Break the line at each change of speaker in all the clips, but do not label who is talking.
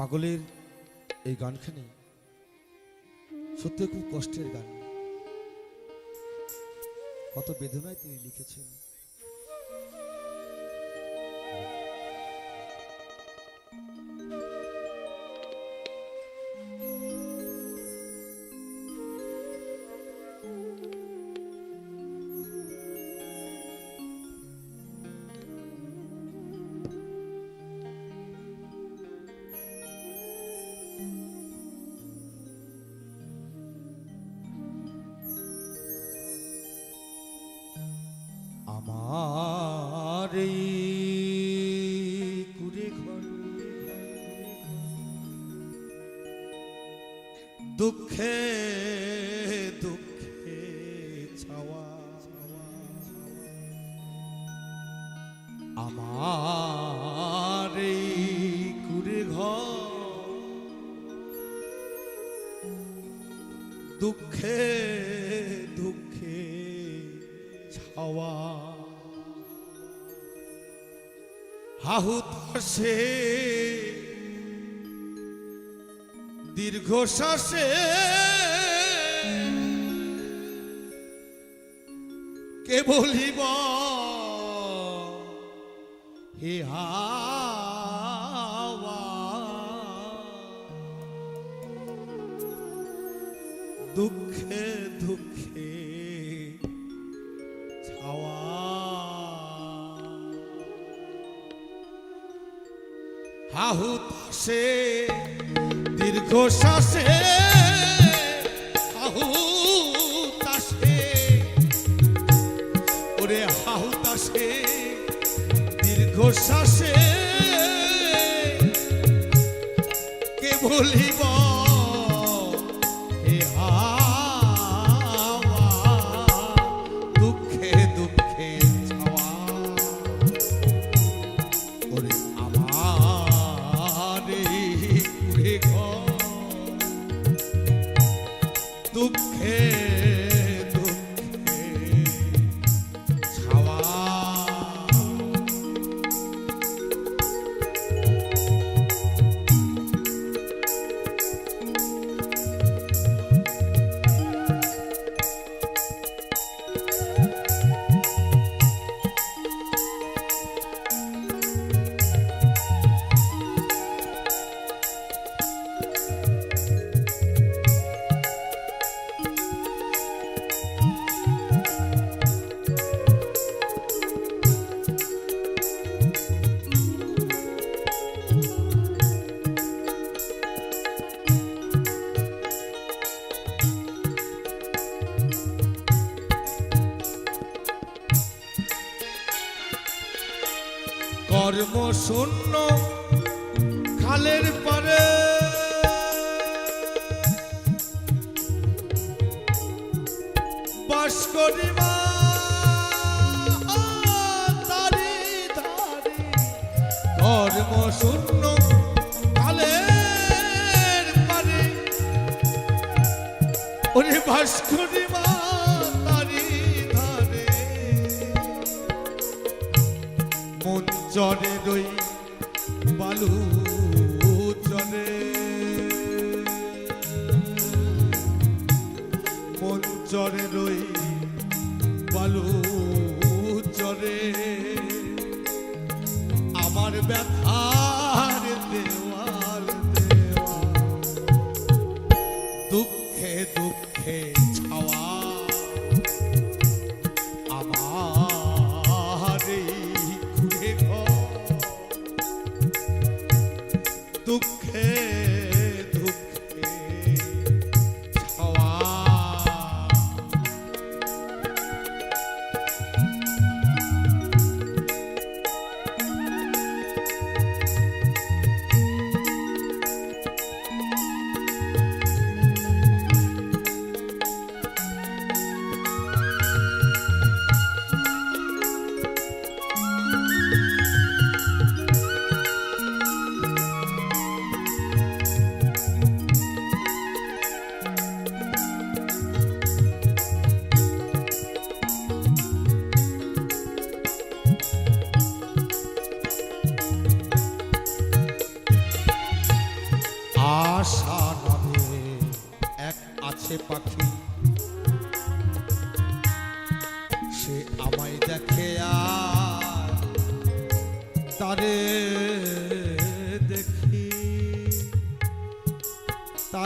পাগলের এই গানখানি সত্যি খুব কষ্টের গান। কত বেদনায় তিনি লিখেছেন। এই কুড়ে ঘর। দুঃখে দুঃখে ছাওয়া। আমার এই কুড়ে ঘর। দুঃখে দুঃখে ছাওয়া। হাহুতাসে দীর্ঘশ্বাসে কে বলিব হে হাওয়া হাহুতাসে দীর্ঘশ্বাসে হাহুতাসে ওরে হাহুতাসে দীর্ঘশ্বাসে কে বলিব হে হাওয়া? দুঃখে দুঃখে ছাওয়া। ওরে কর্ম শূন্য খালের পারে। বাস করিবা তারি ধারে শূন্য খালের পারে। বাস জরে রই বালু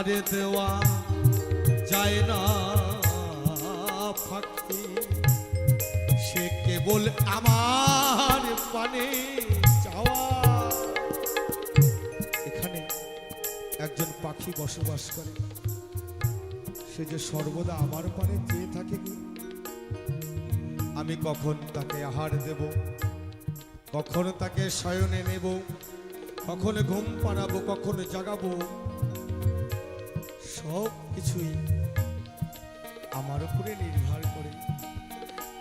তারে দেওয়া যায় না ফাঁকি। সে কেবল আমার পানে চাওয়া। এখানে একজন পাখি বসবাস করে। সে যে সর্বদা আমার পানে চেয়ে থাকে। আমি কখন তাকে আহার দেব? কখন তাকে শয়নে নেব? কখন ঘুম পাড়াবো? কখন জাগাবো? সব কিছুই আমার উপরে নির্ভর করে।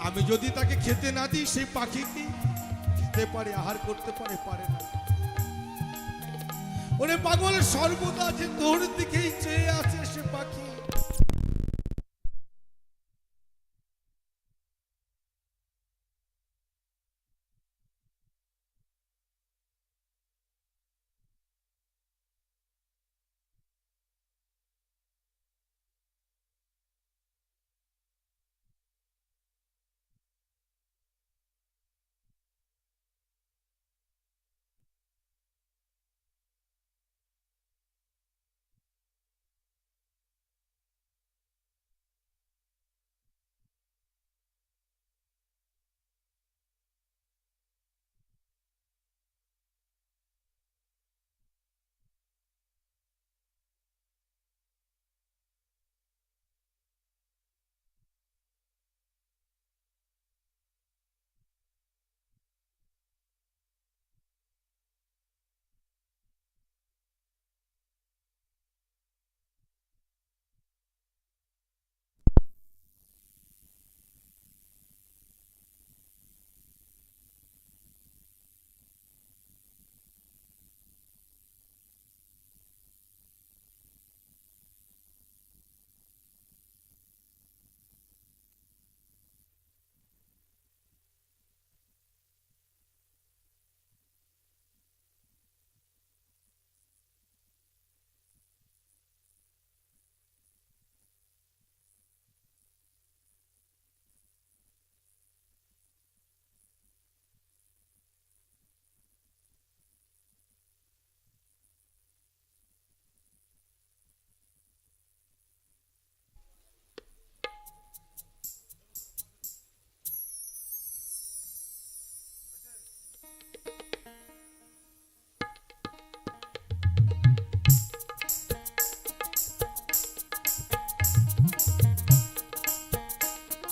আমি যদি তাকে খেতে না দিই, সেই পাখি কি খেতে পারে, আহার করতে পারে পারে না। ওরে পাগল সর্বদা যে তোর দিকেই চেয়ে আছে, সে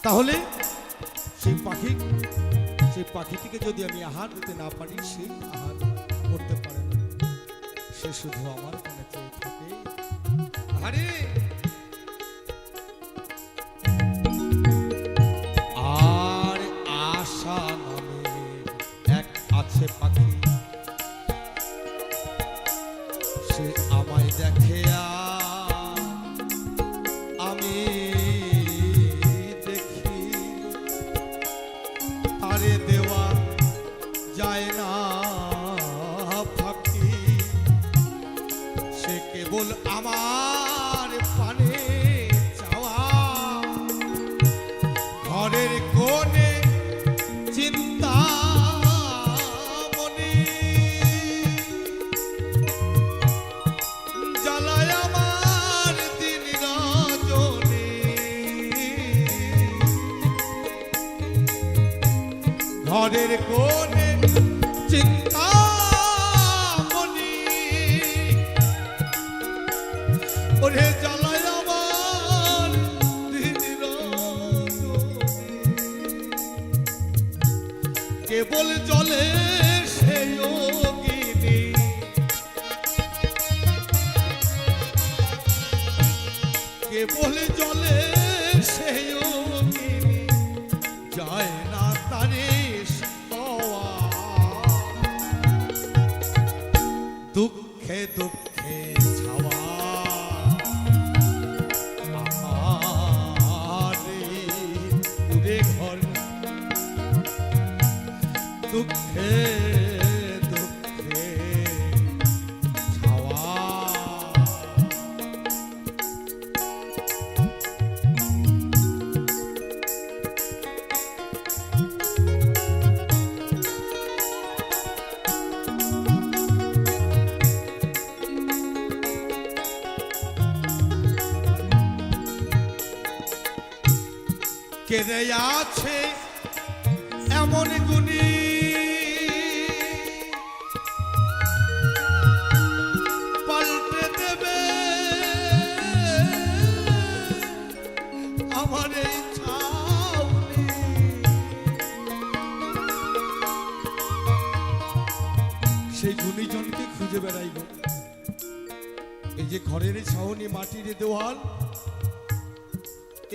তাহলে সেই পাখি, সেই পাখিটিকে যদি আমি আহার দিতে না পারি সেই আহার করতে পারে না। সে শুধু আমার মনে চেয়ে থাকে। আরে আর পাখি। সে কেবল জলে সে যোগিনী। কেবল জলে দুঃখে দুঃখে ছাওয়া। আছে এমন গুণী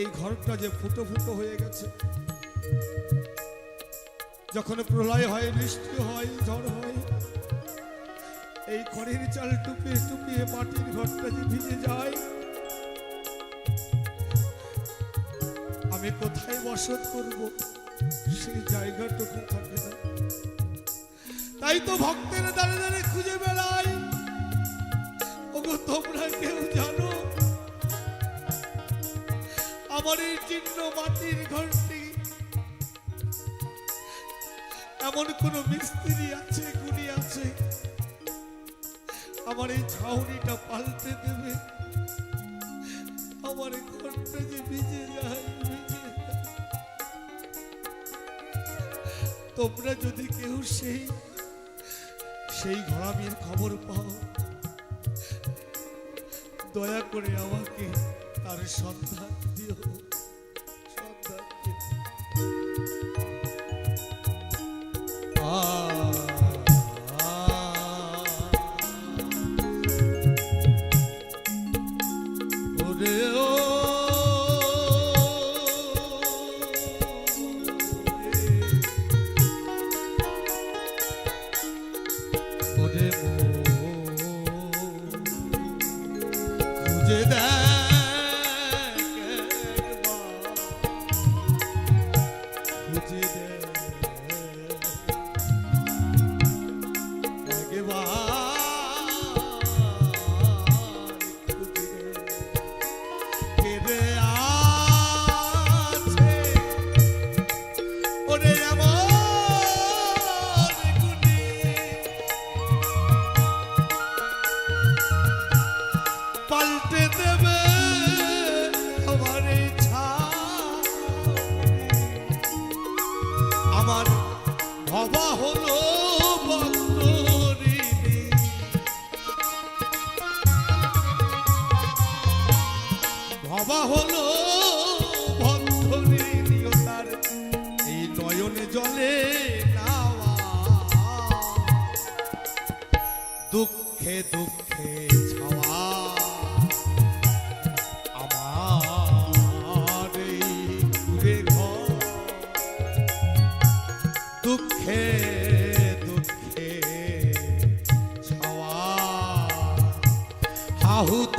এই ঘরটা যে ফুটো ফুটো হয়ে গেছে। যখন প্রলয় হয়, বৃষ্টি হয়, ঝড় হয়, এই খড়ের চাল টুপিয়ে টুপিয়ে মাটির ঘরটা যে ভিজে যায়, আমি কোথায় বসত করব? সেই জায়গাটুকু থাকে না। তাই তো ভক্তের দাঁড়ে দাঁড়ে খুঁজে বেড়াই। ওগো, তোমরা কেউ জানো? আমার এই চিহ্ন মাটির ঘরটি এমন কোন মিস্ত্রি আছে, গুণী আছে? আমার এই ছাউনিটা পাল্টে দেবে। আমার ঘরটা যে ভিজে যায়, ভিজে। তোমরা যদি কেউ সেই সেই ঘোড়ামির খবর পাও, দয়া করে আমাকে তার সন্ধান দিও সন্ধান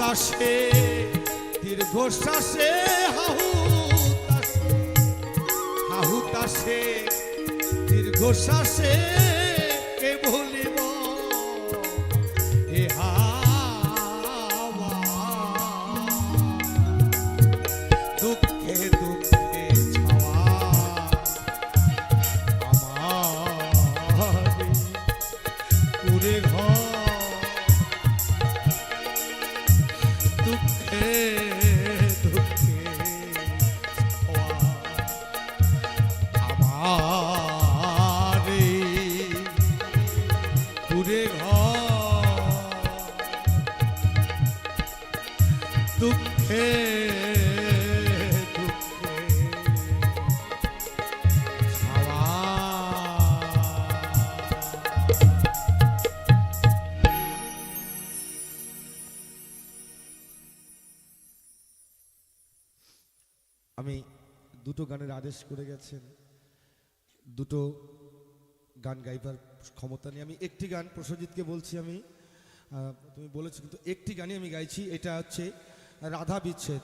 হাহুতাসে দীর্ঘশ্বাসে হাহুতাসে হাহুতাসে দীর্ঘশ্বাসে কে দুঃখে আমি দুটো গানের আদেশ করে গেছেন, দুটো গান গাইবার ক্ষমতা নিয়ে। আমি একটি গান প্রসজিৎকে বলছি আমি তুমি বলেছ কিন্তু একটি গানই আমি গাইছি, এটা হচ্ছে রাধা বিচ্ছেদ।